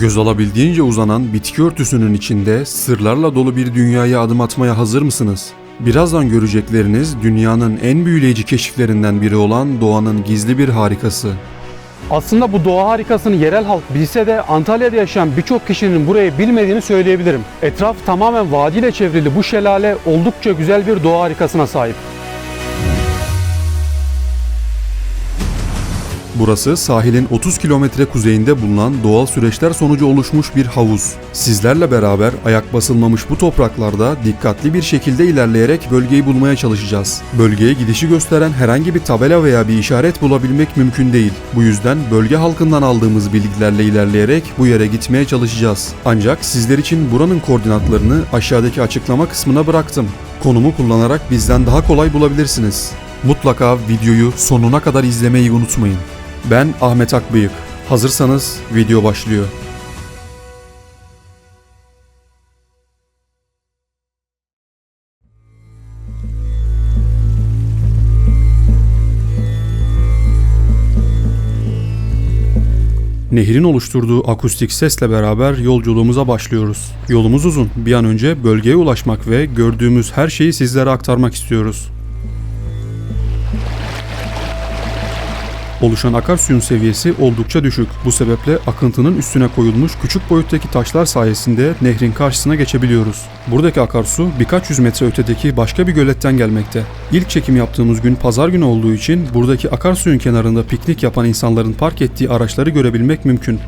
Göz alabildiğince uzanan bitki örtüsünün içinde sırlarla dolu bir dünyaya adım atmaya hazır mısınız? Birazdan görecekleriniz dünyanın en büyüleyici keşiflerinden biri olan doğanın gizli bir harikası. Aslında bu doğa harikasını yerel halk bilse de Antalya'da yaşayan birçok kişinin burayı bilmediğini söyleyebilirim. Etraf tamamen vadiyle çevrili bu şelale oldukça güzel bir doğa harikasına sahip. Burası sahilin 30 kilometre kuzeyinde bulunan doğal süreçler sonucu oluşmuş bir havuz. Sizlerle beraber ayak basılmamış bu topraklarda dikkatli bir şekilde ilerleyerek bölgeyi bulmaya çalışacağız. Bölgeye gidişi gösteren herhangi bir tabela veya bir işaret bulabilmek mümkün değil. Bu yüzden bölge halkından aldığımız bilgilerle ilerleyerek bu yere gitmeye çalışacağız. Ancak sizler için buranın koordinatlarını aşağıdaki açıklama kısmına bıraktım. Konumu kullanarak bizden daha kolay bulabilirsiniz. Mutlaka videoyu sonuna kadar izlemeyi unutmayın. Ben Ahmet Akbıyık. Hazırsanız video başlıyor. Nehrin oluşturduğu akustik sesle beraber yolculuğumuza başlıyoruz. Yolumuz uzun. Bir an önce bölgeye ulaşmak ve gördüğümüz her şeyi sizlere aktarmak istiyoruz. Oluşan akarsuyun seviyesi oldukça düşük. Bu sebeple akıntının üstüne koyulmuş küçük boyuttaki taşlar sayesinde nehrin karşısına geçebiliyoruz. Buradaki akarsu birkaç yüz metre ötedeki başka bir göletten gelmekte. İlk çekim yaptığımız gün pazar günü olduğu için buradaki akarsuyun kenarında piknik yapan insanların park ettiği araçları görebilmek mümkün.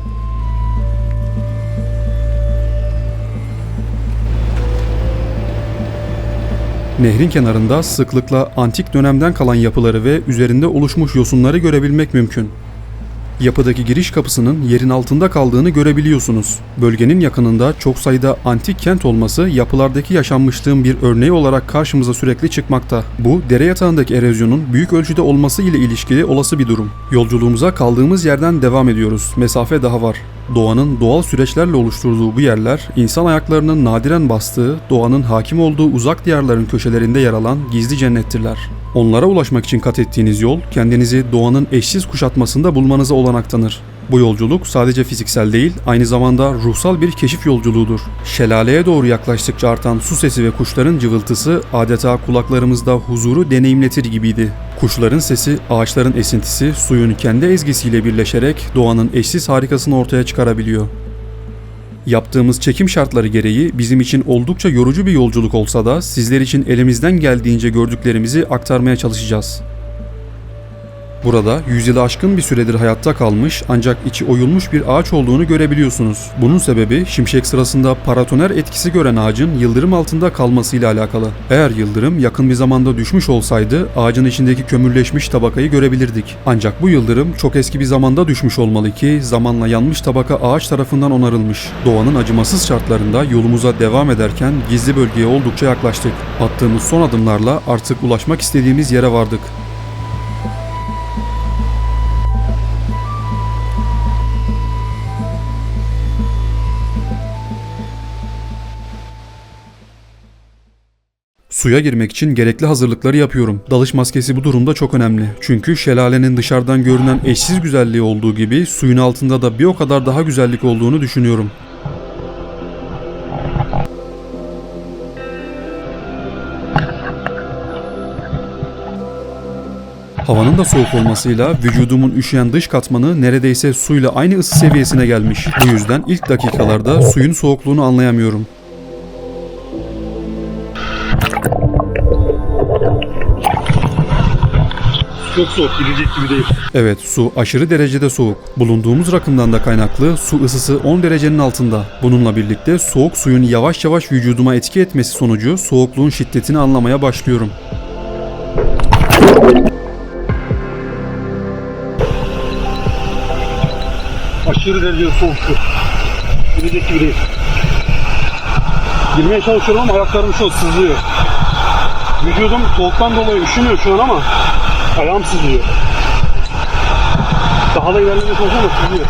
Nehrin kenarında sıklıkla antik dönemden kalan yapıları ve üzerinde oluşmuş yosunları görebilmek mümkün. Yapıdaki giriş kapısının yerin altında kaldığını görebiliyorsunuz. Bölgenin yakınında çok sayıda antik kent olması yapılardaki yaşanmışlığın bir örneği olarak karşımıza sürekli çıkmakta. Bu dere yatağındaki erozyonun büyük ölçüde olması ile ilişkili olası bir durum. Yolculuğumuza kaldığımız yerden devam ediyoruz. Mesafe daha var. Doğanın doğal süreçlerle oluşturduğu bu yerler, insan ayaklarının nadiren bastığı, doğanın hakim olduğu uzak diyarların köşelerinde yer alan gizli cennettirler. Onlara ulaşmak için kat ettiğiniz yol, kendinizi doğanın eşsiz kuşatmasında bulmanıza olanak tanır. Bu yolculuk sadece fiziksel değil, aynı zamanda ruhsal bir keşif yolculuğudur. Şelaleye doğru yaklaştıkça artan su sesi ve kuşların cıvıltısı adeta kulaklarımızda huzuru deneyimletir gibiydi. Kuşların sesi, ağaçların esintisi, suyun kendi ezgisiyle birleşerek doğanın eşsiz harikasını ortaya çıkarabiliyor. Yaptığımız çekim şartları gereği bizim için oldukça yorucu bir yolculuk olsa da sizler için elimizden geldiğince gördüklerimizi aktarmaya çalışacağız. Burada yüzyılı aşkın bir süredir hayatta kalmış ancak içi oyulmuş bir ağaç olduğunu görebiliyorsunuz. Bunun sebebi şimşek sırasında paratoner etkisi gören ağacın yıldırım altında kalmasıyla alakalı. Eğer yıldırım yakın bir zamanda düşmüş olsaydı ağacın içindeki kömürleşmiş tabakayı görebilirdik. Ancak bu yıldırım çok eski bir zamanda düşmüş olmalı ki zamanla yanmış tabaka ağaç tarafından onarılmış. Doğanın acımasız şartlarında yolumuza devam ederken gizli bölgeye oldukça yaklaştık. Attığımız son adımlarla artık ulaşmak istediğimiz yere vardık. Suya girmek için gerekli hazırlıkları yapıyorum. Dalış maskesi bu durumda çok önemli. Çünkü şelalenin dışarıdan görünen eşsiz güzelliği olduğu gibi suyun altında da bir o kadar daha güzellik olduğunu düşünüyorum. Havanın da soğuk olmasıyla vücudumun üşüyen dış katmanı neredeyse suyla aynı ısı seviyesine gelmiş. Bu yüzden ilk dakikalarda suyun soğukluğunu anlayamıyorum. Çok soğuk, gidecek gibi değil. Evet su aşırı derecede soğuk. Bulunduğumuz rakımdan da kaynaklı su ısısı 10 derecenin altında. Bununla birlikte soğuk suyun yavaş yavaş vücuduma etki etmesi sonucu soğukluğun şiddetini anlamaya başlıyorum. Aşırı derecede soğuk su. Gidecek gibi değil. Girmeye çalışıyorum ama ayaklarım şu sızlıyor. Vücudum soğuktan dolayı üşümüyor şu an ama ayağım sızlıyor. Daha da ilerlemeye çalışıyorum ama sızlıyor.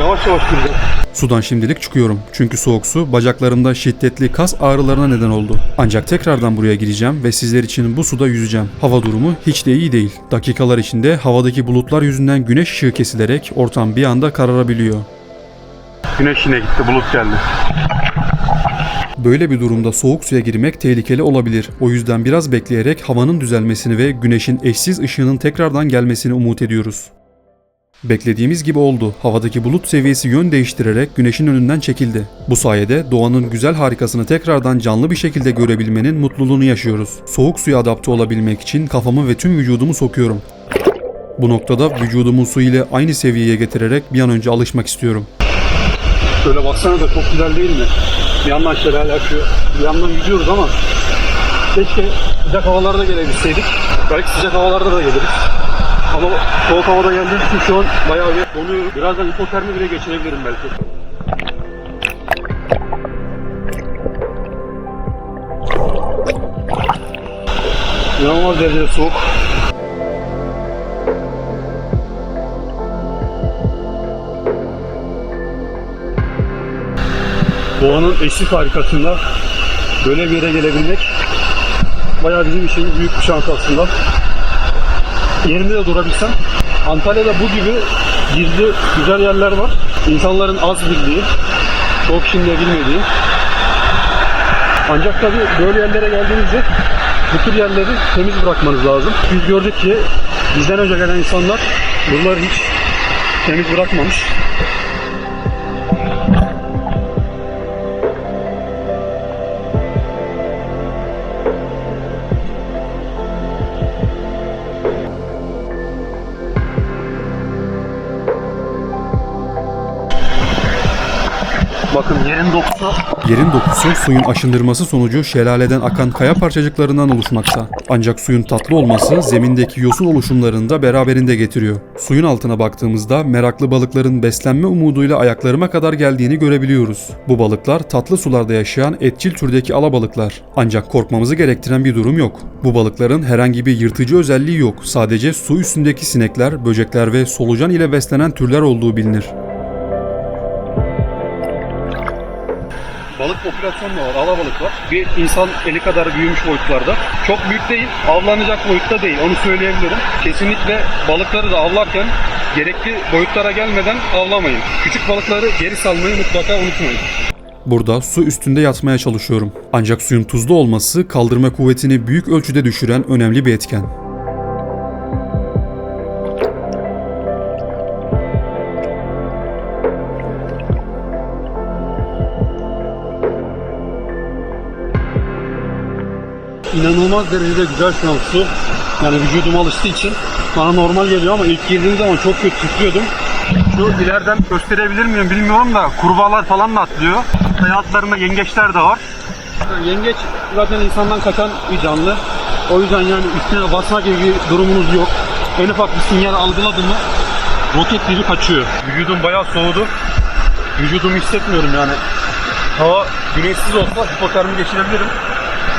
Yavaş yavaş gireceğim. Sudan şimdilik çıkıyorum. Çünkü soğuk su bacaklarımda şiddetli kas ağrılarına neden oldu. Ancak tekrardan buraya gireceğim ve sizler için bu suda yüzeceğim. Hava durumu hiç de iyi değil. Dakikalar içinde havadaki bulutlar yüzünden güneş ışığı kesilerek ortam bir anda kararabiliyor. güneş yine gitti, bulut geldi. Böyle bir durumda soğuk suya girmek tehlikeli olabilir. O yüzden biraz bekleyerek havanın düzelmesini ve güneşin eşsiz ışığının tekrardan gelmesini umut ediyoruz. Beklediğimiz gibi oldu. Havadaki bulut seviyesi yön değiştirerek güneşin önünden çekildi. Bu sayede doğanın güzel harikasını tekrardan canlı bir şekilde görebilmenin mutluluğunu yaşıyoruz. Soğuk suya adapte olabilmek için kafamı ve tüm vücudumu sokuyorum. Bu noktada vücudumu su ile aynı seviyeye getirerek bir an önce alışmak istiyorum. Şöyle baksana da çok güzel değil mi? Yandan şelale akıyor, yandan yüzüyoruz ama keşke sıcak havalarda gelebilseydik. Belki sıcak havalarda da geliriz. Ama soğuk havada geldiğim için şu an bayağı bir donuyorum. Birazdan hipotermi bile geçirebilirim belki. İnanılmaz derecede soğuk. Doğanın eşlik harikasında böyle bir yere gelebilmek bayağı bizim için büyük bir şans aslında. Yerinde de durabilsem. Antalya'da bu gibi gizli güzel yerler var. İnsanların az bildiği, çok de bilmediği. Ancak tabii böyle yerlere geldiğinizde bu tür yerleri temiz bırakmanız lazım. Biz gördük ki bizden önce gelen insanlar buraları hiç temiz bırakmamış. Bakın yerin dokusu Yerin dokusu suyun aşındırması sonucu şelaleden akan kaya parçacıklarından oluşmakta. Ancak suyun tatlı olması zemindeki yosun oluşumlarını da beraberinde getiriyor. Suyun altına baktığımızda meraklı balıkların beslenme umuduyla ayaklarıma kadar geldiğini görebiliyoruz. Bu balıklar tatlı sularda yaşayan etçil türdeki alabalıklar. Ancak korkmamızı gerektiren bir durum yok. Bu balıkların herhangi bir yırtıcı özelliği yok. Sadece su üstündeki sinekler, böcekler ve solucan ile beslenen türler olduğu bilinir. Balık popülasyonu var, alabalık var. Bir insan eli kadar büyümüş boyutlarda. Çok büyük değil, avlanacak boyutta değil, onu söyleyebilirim. Kesinlikle balıkları da avlarken gerekli boyutlara gelmeden avlamayın. Küçük balıkları geri salmayı mutlaka unutmayın. Burada su üstünde yatmaya çalışıyorum. Ancak suyun tuzlu olması kaldırma kuvvetini büyük ölçüde düşüren önemli bir etken. İnanılmaz derecede güzel şu an su. Yani vücudum alıştığı için bana normal geliyor ama ilk girdiğim zaman çok kötü titriyordum. Şu ileriden gösterebilir miyim bilmiyorum da kurbağalar falan da atlıyor. Hayatlarında yengeçler de var. Yengeç zaten insandan kaçan bir canlı. O yüzden yani üstüne basma gibi bir durumunuz yok. En ufak bir sinyal algıladı mı roket gibi kaçıyor. Vücudum bayağı soğudu. Vücudumu hissetmiyorum yani. Hava güneşsiz olsa hipotermi geçirebilirim.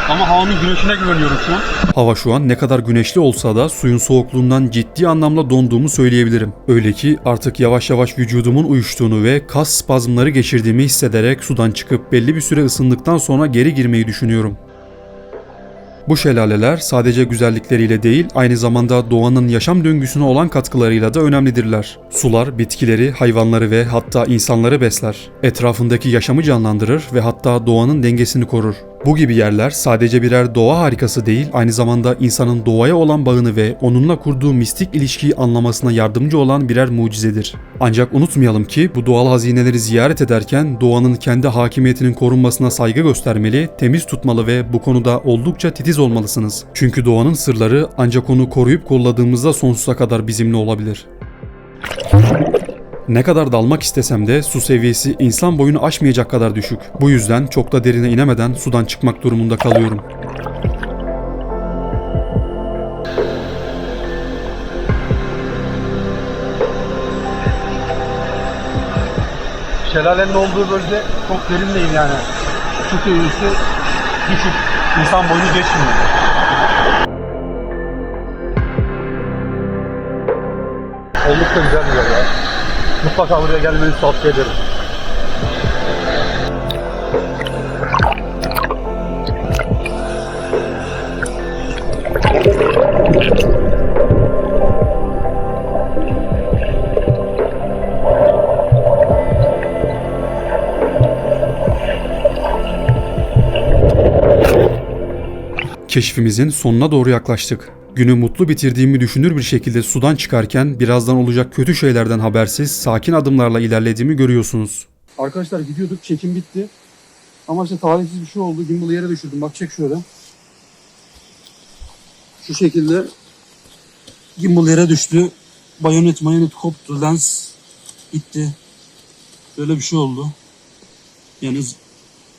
Ama havanın güneşine güveniyorum şu an. Hava şu an ne kadar güneşli olsa da suyun soğukluğundan ciddi anlamda donduğumu söyleyebilirim. Öyle ki artık yavaş yavaş vücudumun uyuştuğunu ve kas spazmları geçirdiğimi hissederek sudan çıkıp belli bir süre ısındıktan sonra geri girmeyi düşünüyorum. Bu şelaleler sadece güzellikleriyle değil, aynı zamanda doğanın yaşam döngüsüne olan katkılarıyla da önemlidirler. Sular, bitkileri, hayvanları ve hatta insanları besler. Etrafındaki yaşamı canlandırır ve hatta doğanın dengesini korur. Bu gibi yerler sadece birer doğa harikası değil, aynı zamanda insanın doğaya olan bağını ve onunla kurduğu mistik ilişkiyi anlamasına yardımcı olan birer mucizedir. Ancak unutmayalım ki bu doğal hazineleri ziyaret ederken doğanın kendi hakimiyetinin korunmasına saygı göstermeli, temiz tutmalı ve bu konuda oldukça titiz olmalısınız. Çünkü doğanın sırları ancak onu koruyup kolladığımızda sonsuza kadar bizimle olabilir. Ne kadar dalmak istesem de su seviyesi insan boyunu aşmayacak kadar düşük. Bu yüzden çok da derine inemeden sudan çıkmak durumunda kalıyorum. Şelalenin olduğu bölge çok derin değil yani. Su seviyesi düşük. İnsan boyunu geçmiyor. Oldukça güzel bir yer ya. Mutlaka buraya gelmenizi tavsiye ederim. Keşfimizin sonuna doğru yaklaştık. Günü mutlu bitirdiğimi düşünür bir şekilde sudan çıkarken birazdan olacak kötü şeylerden habersiz sakin adımlarla ilerlediğimi görüyorsunuz. Arkadaşlar gidiyorduk çekim bitti. Ama işte talihsiz bir şey oldu. Gimbal'ı yere düşürdüm. Bak çek şöyle. Şu şekilde gimbal yere düştü. Bayonet mayonet koptu. Lens gitti. Böyle bir şey oldu. Yani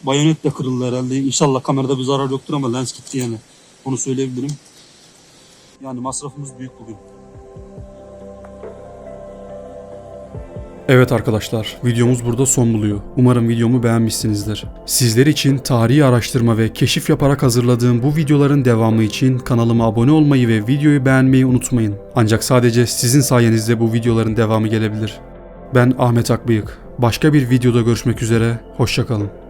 bayonet de kırıldı herhalde. İnşallah kamerada bir zarar yoktur ama lens gitti yani. Onu söyleyebilirim. Yani masrafımız büyük bugün. Evet arkadaşlar, videomuz burada son buluyor. Umarım videomu beğenmişsinizdir. Sizler için tarihi araştırma ve keşif yaparak hazırladığım bu videoların devamı için kanalıma abone olmayı ve videoyu beğenmeyi unutmayın. Ancak sadece sizin sayenizde bu videoların devamı gelebilir. Ben Ahmet Akbıyık. Başka bir videoda görüşmek üzere, hoşçakalın.